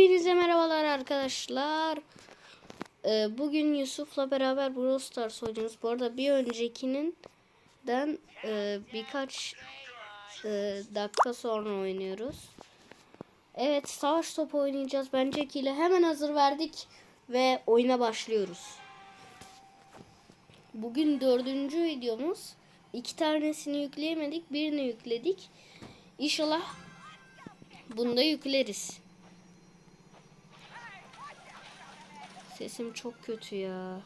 Hepinize merhabalar arkadaşlar. Ee, bugün Yusuf'la beraber Brawl Stars oynuyoruz. Bu arada bir öncekinin den e, birkaç e, dakika sonra oynuyoruz. Evet savaş topu oynayacağız. Ben Jack ile hemen hazır verdik ve oyuna başlıyoruz. Bugün dördüncü videomuz. İki tanesini yükleyemedik. Birini yükledik. İnşallah bunu da yükleriz. Sesim çok kötü ya.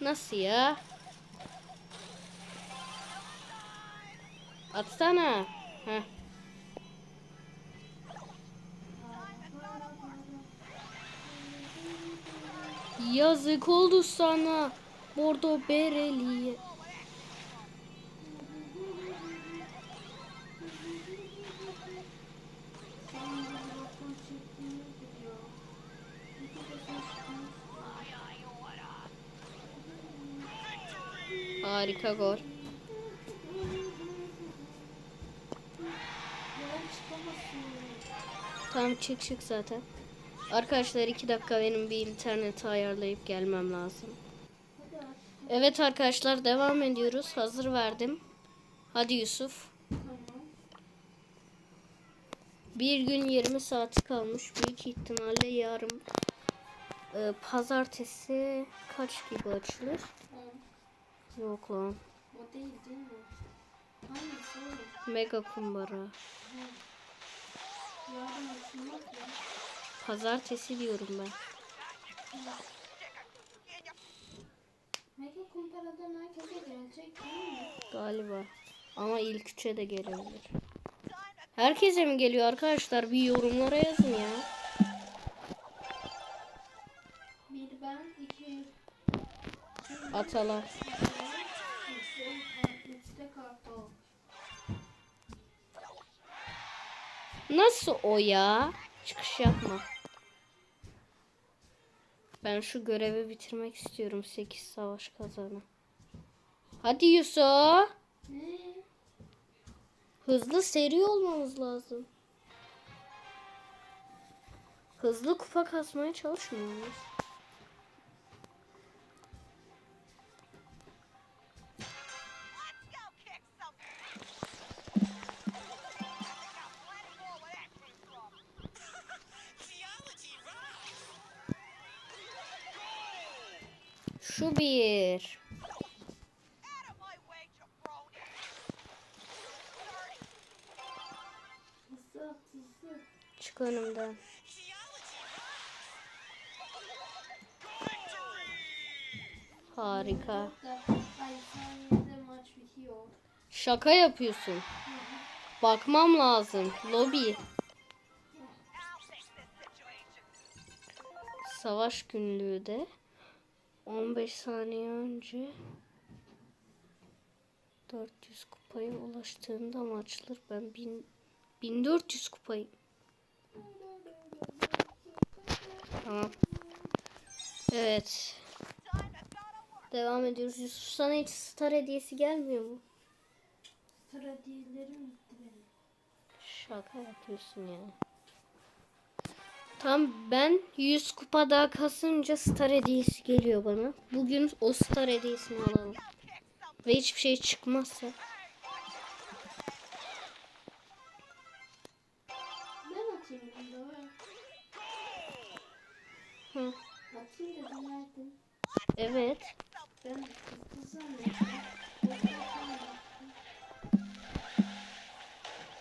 Nasıl ya? Atsana. Heh. Yazık oldu sana. Bordo bereliye. Harika gol. Tamam çık çık zaten. Arkadaşlar iki dakika benim bir interneti ayarlayıp gelmem lazım. Evet arkadaşlar devam ediyoruz. Hazır verdim. Hadi Yusuf. Bir gün 20 saati kalmış. Büyük ihtimalle yarın e, pazartesi kaç gibi açılır? Yok lan. O değil değil mi? Hangisi oğlum? Mega kumbara. Yarın açılmaz ya. Pazartesi diyorum ben. Mega kumparadan herkese gelecek değil mi? Galiba. Ama ilk üçe de gelebilir. Herkese mi geliyor arkadaşlar? Bir yorumlara yazın ya. Bir ben, iki Atalar. Nasıl o ya? Çıkış yapma. Ben şu görevi bitirmek istiyorum. 8 savaş kazanı. Hadi Yusuf. Hızlı seri olmamız lazım. Hızlı kupa kasmaya çalışmıyor hızlı. Çık önümden. Harika. Şaka yapıyorsun. Bakmam lazım. Lobi. Savaş günlüğü de 15 saniye önce 400 kupaya ulaştığında maçlar ben 1000 1400 kupayı. Tamam. Evet. Devam ediyoruz. Yusuf sana hiç star hediyesi gelmiyor mu? Tradilerim gitti benim. Şaka yapıyorsun ya. Tam ben 100 kupa daha kasınca star hediyesi geliyor bana. Bugün o star hediyesini alalım. Ve hiçbir şey çıkmazsa. Ben atayım. Hı. Da. Evet. Ben.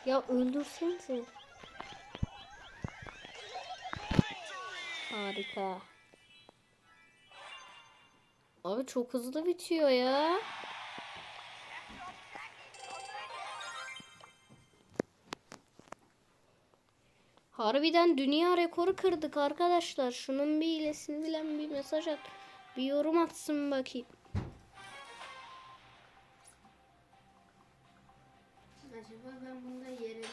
Ya öldürsenize. Harika. Abi çok hızlı bitiyor ya. Harbiden dünya rekoru kırdık arkadaşlar. Şunun bir iyilesini bilen bir mesaj at. Bir yorum atsın bakayım. Acaba ben bunda yerine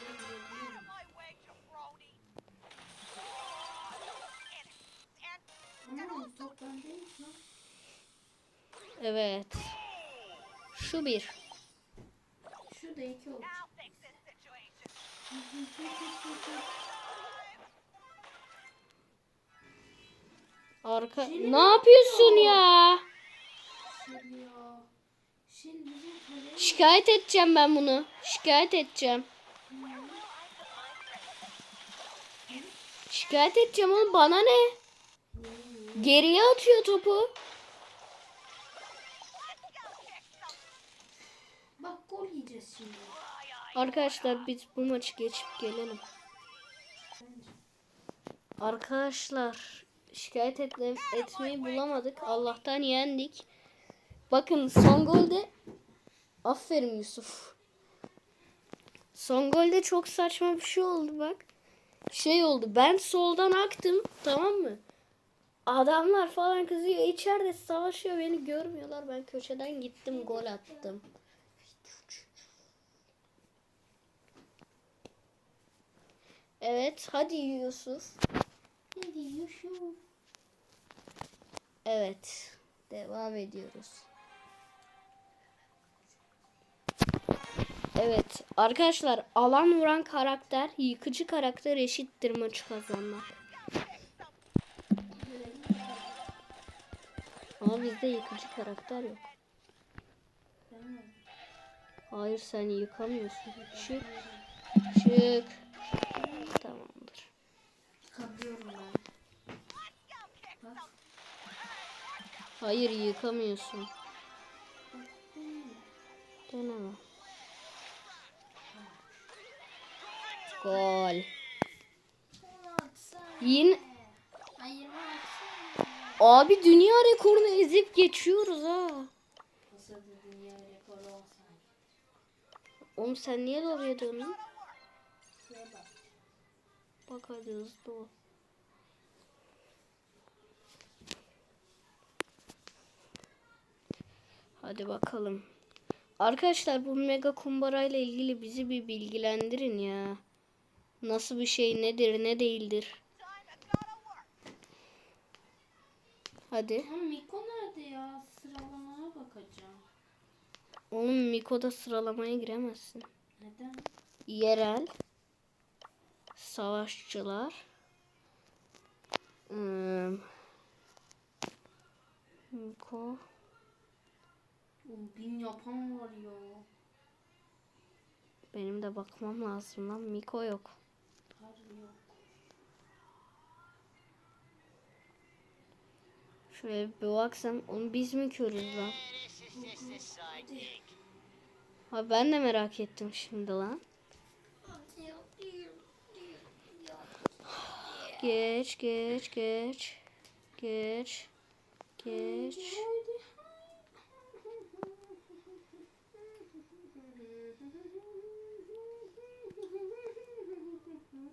Evet. Şu bir. Şu Şurada iki oldu. Arka Seni ne yapıyorsun yapıyor? ya? Şikayet edeceğim ben bunu. Şikayet edeceğim. Şikayet edeceğim oğlum bana ne? Geriye atıyor topu. Bak gol yiyeceğiz şimdi. Arkadaşlar biz bu maçı geçip gelelim. Arkadaşlar şikayet etle- etmeyi bulamadık. Allah'tan yendik. Bakın son golde aferin Yusuf. Son golde çok saçma bir şey oldu bak. Şey oldu ben soldan aktım tamam mı? Adamlar falan kızıyor içeride savaşıyor beni görmüyorlar. Ben köşeden gittim gol attım. Evet hadi Yusuf. Hadi Yusuf. Evet. Devam ediyoruz. Evet. Arkadaşlar alan vuran karakter yıkıcı karakter eşittir maçı kazanmak. Ama bizde yıkıcı karakter yok. Hayır sen yıkamıyorsun. Çık. Çık. Tamamdır. Yıkabiliyorum ben. Hayır yıkamıyorsun. Deneme. Gol. Yine Ay 20 atsana. Abi dünya rekorunu ezip geçiyoruz ha. Nasıl bir dünya rekoru olsaydı. Oğlum sen niye oraya döndün? Şuraya bak. Bak hadi hızlı ol. Hadi bakalım. Arkadaşlar bu mega kumbara ile ilgili bizi bir bilgilendirin ya. Nasıl bir şey nedir ne değildir. Hadi. Ama Miko nerede ya? Sıralamaya bakacağım. Oğlum Miko'da sıralamaya giremezsin. Neden? yerel savaşçılar hmm, Miko bin yapan var ya. benim de bakmam lazım lan Miko yok. Harbi yok. Şöyle bir baksam onu biz mi körüz lan? Ha ben de merak ettim şimdi lan. Geç geç geç. Geç. Geç.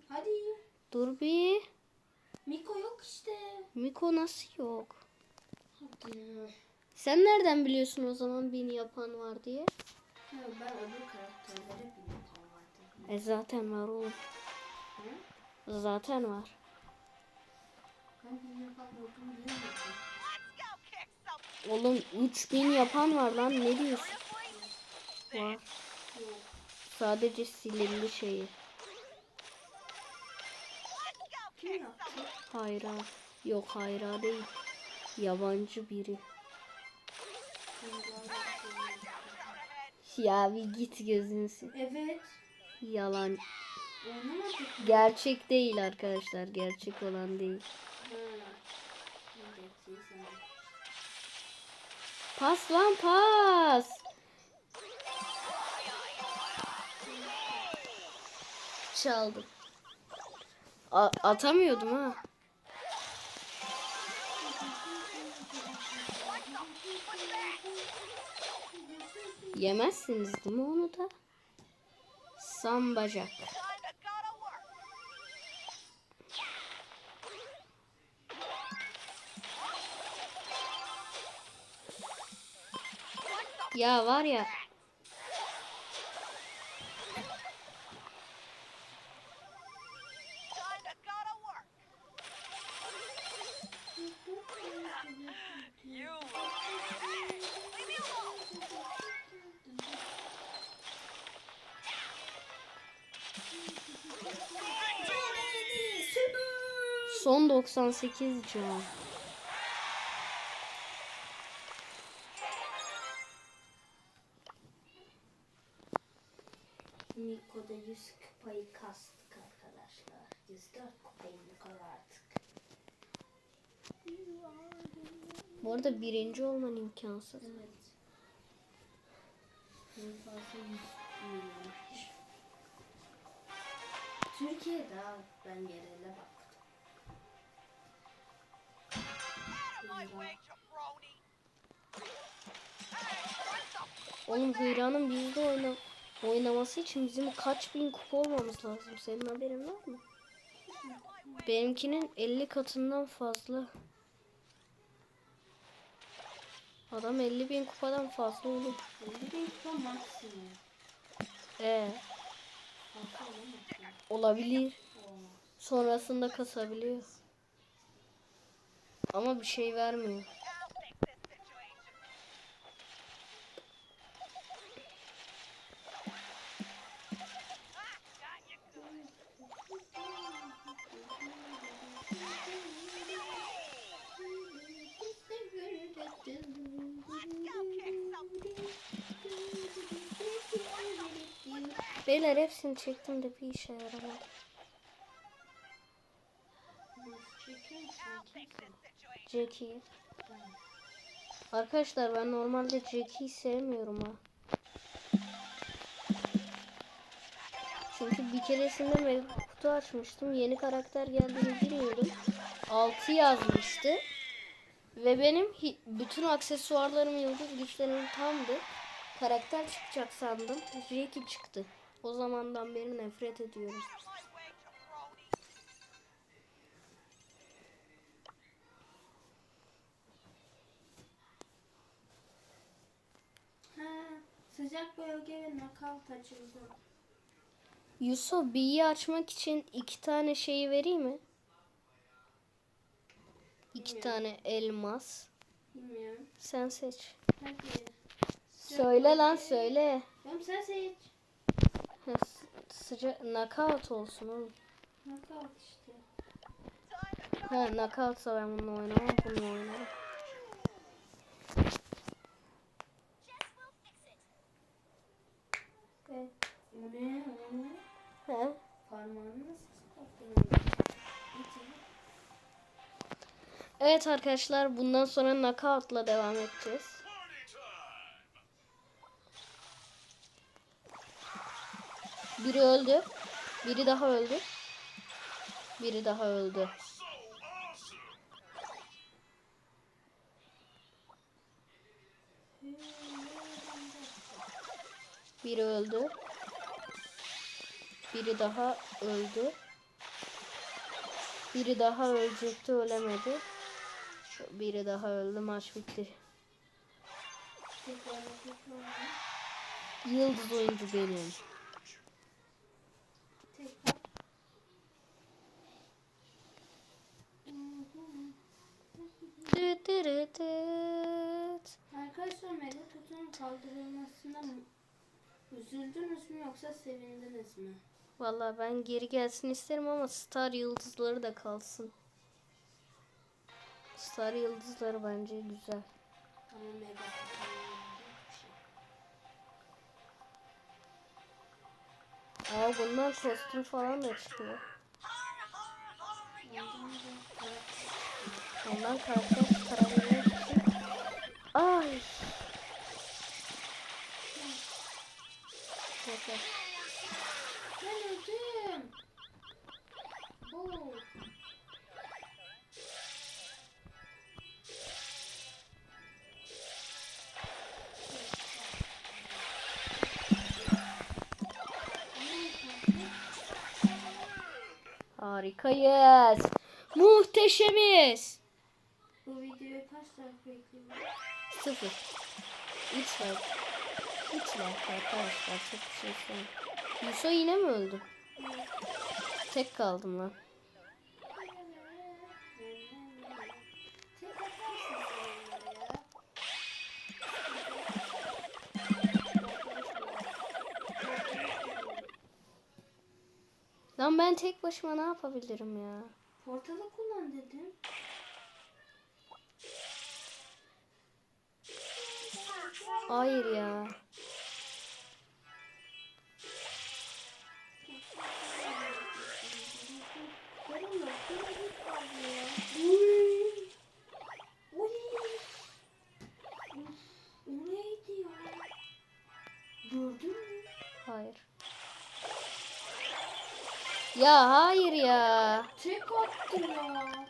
Hadi. Dur bir. Miko yok işte. Miko nasıl yok? Hadi. Sen nereden biliyorsun o zaman beni yapan var diye? Ha, ben öbür karakterlere bin yapan vardı. E zaten var oğlum. Hı? Zaten var. Ben bin yapan olduğunu bilmiyordum. Oğlum 3000 yapan var lan ne diyorsun? Var. Sadece silindi şeyi. Hayra. Yok hayra değil. Yabancı biri. Ya bir git gözünü. Evet. Yalan. Gerçek değil arkadaşlar. Gerçek olan değil. Pas lan pas. Çaldım. A- atamıyordum ha. Yemezsiniz değil mi onu da? Sam bacak. Ya var ya. 98 can. Niko'da 100 kupayı kastık arkadaşlar. 104 kupayı Niko'da artık. Bu arada birinci olman imkansız. Evet. En fazla 100 milyonmuş. Türkiye'de ben yerele baktım. Oğlum Hüyra'nın bizde oyna oynaması için bizim kaç bin kupa olmamız lazım? Senin haberin var mı? Benimkinin 50 katından fazla. Adam 50 bin kupadan fazla olur. 50 bin kupa maksimum. Ee, olabilir. Sonrasında kasabiliyor. Ama bir şey vermiyor. Beyler hepsini çektim de bir işe yaramadı. Jackie. Arkadaşlar ben normalde Jackie'yi sevmiyorum ha. Çünkü bir keresinde mega kutu açmıştım. Yeni karakter geldiğini bilmiyordum. 6 yazmıştı. Ve benim bütün aksesuarlarım, yıldız güçlerim tamdı. Karakter çıkacak sandım. Jackie çıktı. O zamandan beri nefret ediyorum. Ha, sıcak bölge ve knockout açıldı. Yusuf B'yi açmak için iki tane şeyi vereyim mi? İki Bilmiyorum. tane elmas. Bilmiyorum. Sen seç. Hadi. Söyle lan söyle. Oğlum sen seç. Ha, s- Sıcak knockout olsun oğlum. Knockout işte. Ha knockoutsa ben bununla oynamam bununla oynarım. Evet. Ne? He? Parmağını? Evet arkadaşlar bundan sonra knockout'la devam edeceğiz. Biri öldü. Biri daha öldü. Biri daha öldü. Biri öldü. Biri daha öldü. Biri daha ölecekti ölemedi. Biri daha öldü maç bitti. Yıldız oyuncu benim. Arkadaşlar mega kutunun kaldırılmasına üzüldünüz mü yoksa sevindiniz mi? Vallahi ben geri gelsin isterim ama star yıldızları da kalsın. Star yıldızları bence güzel. Aa bundan kostüm falan da çıkıyor. Ondan karakter çıkarabilmek için. Ay. Neyse. Öldüm. Oo. Harikayız. Muhteşemiz. Bu videoyu kaç like bekliyorum? Sıfır. Üç like. Üç like arkadaşlar. Çok bir şey söyleyeyim. Yusuf yine mi öldü? Tek kaldım lan. Lan ben tek başıma ne yapabilirim ya? Portalı kullan dedim. Hayır ya. Gördün mü? Hayır. Ya hayır ya. Tek attı ya.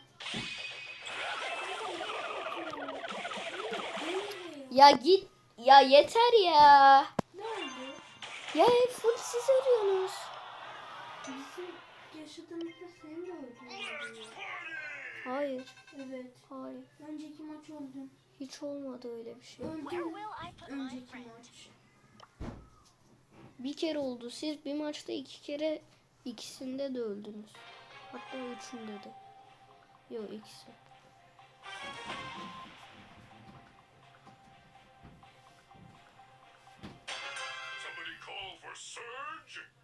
Ya git. Ya yeter ya. Nerede? Ya hep full siz arıyorsunuz. Bizim yaşadığımızda seni de öldürdü. Hayır. Evet. Hayır. Önceki maç öldüm. Hiç olmadı öyle bir şey. Öldüm. Önceki maç. Bir kere oldu. Siz bir maçta iki kere ikisinde de öldünüz. Hatta üçünde de. Yok ikisi. Somebody call for Surge?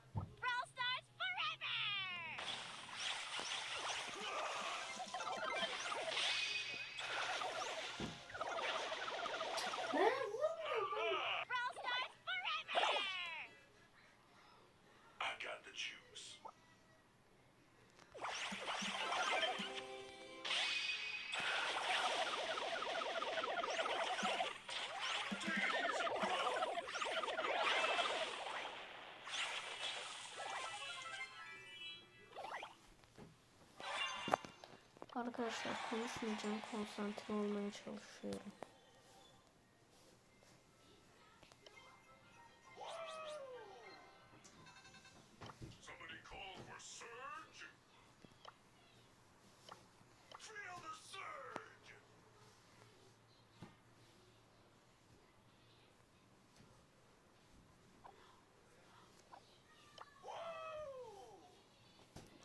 Arkadaşlar konuşmayacağım. Konsantre olmaya çalışıyorum.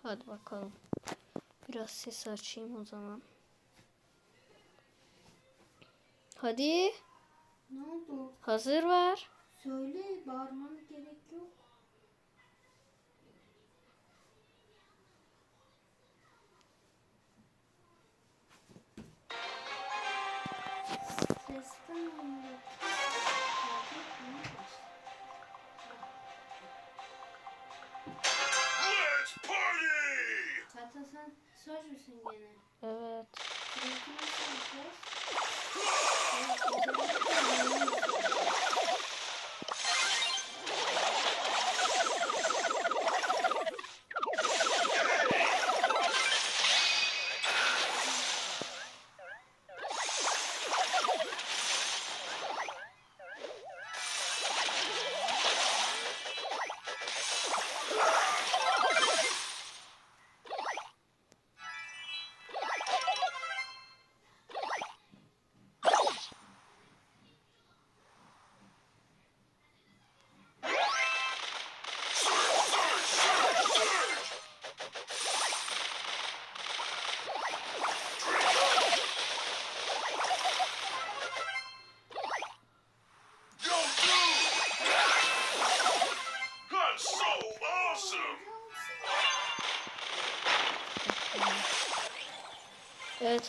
Hadi bakalım. Biraz ses açayım o zaman. Hadi. Ne oldu? Hazır var. Söyle bağırmana gerek söz müsün gene? Evet.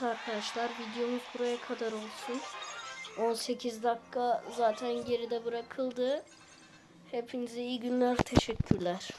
Arkadaşlar videomuz buraya kadar olsun. 18 dakika zaten geride bırakıldı. Hepinize iyi günler. Teşekkürler.